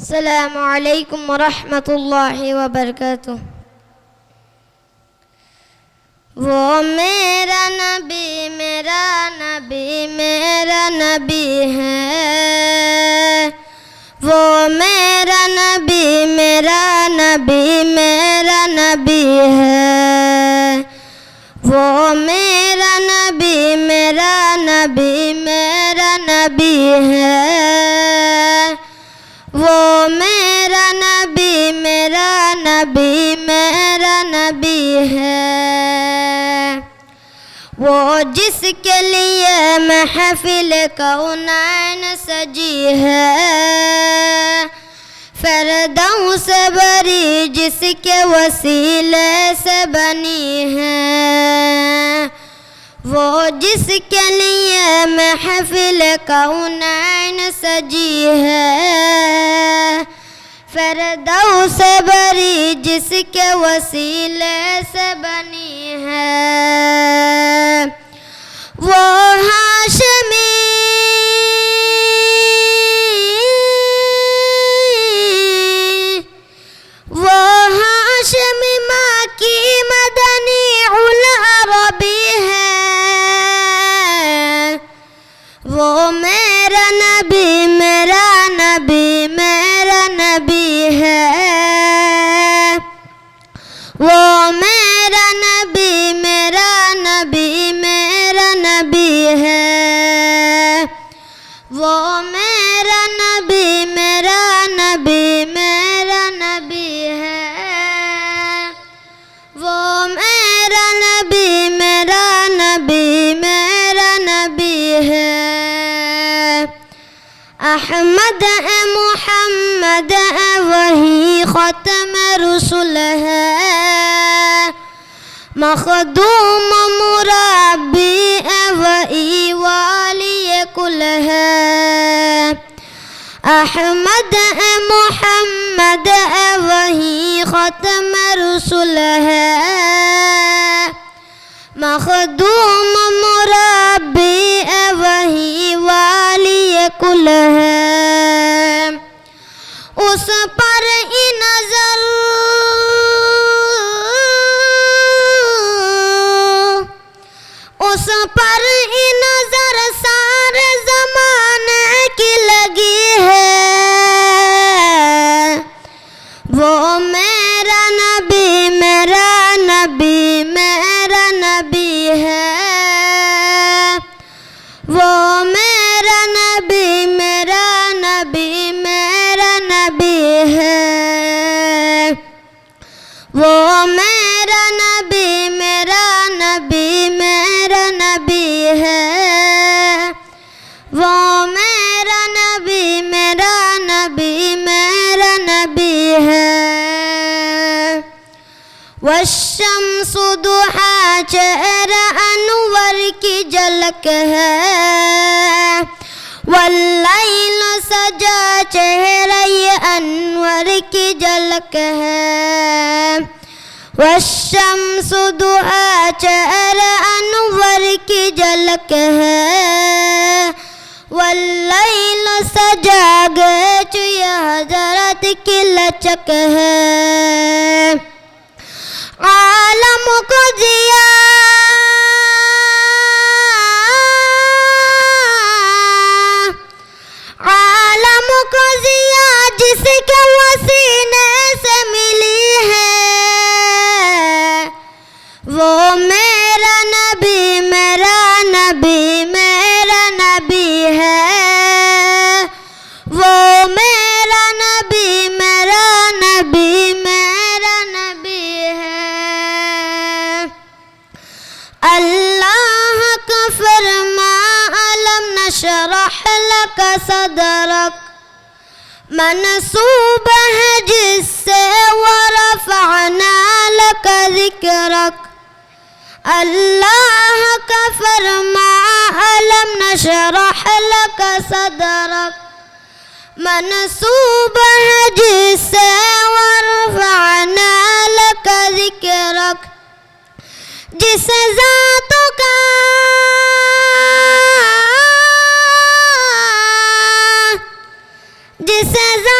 السلام عليكم ورحمة الله وبركاته. وہ میرا نبی میرا نبی میرا نبی ہے وہ میرا نبی میرا نبی میرا نبی ہے وہ میرا نبی میرا نبی میرا نبی ہے नबी मेरा नबी है वो जिसके लिए महफिल कौनैन सजी है फरदों से बरी जिसके वसीले से बनी है वो जिसके लिए महफिल कौनैन सजी है फरदौ से बरी जिसके वसीले से बनी वो मेरा नबी मेरा नबी मेरा नबी है अहमद है मोहम्मद है वही ख़त्म रसुल है मखदूम मुरबी है वही वाली कुल है أحمد محمد وهي ختم رسلها مخدوم Vos me वशम्स दुहा चेहरा अनवर की झलक है। वल्लैल सजा चेहरा ये अनवर की झलक है। वशम्स दुहा चेहरा अनवर की झलक है। वल्लैल सजा गए हज़रत की लचक है। نشرح لك صدرك منسوب هجس ورفعنا لك ذكرك الله كفر ما ألم نشرح لك صدرك منسوب هجس ورفعنا لك ذكرك جس This is.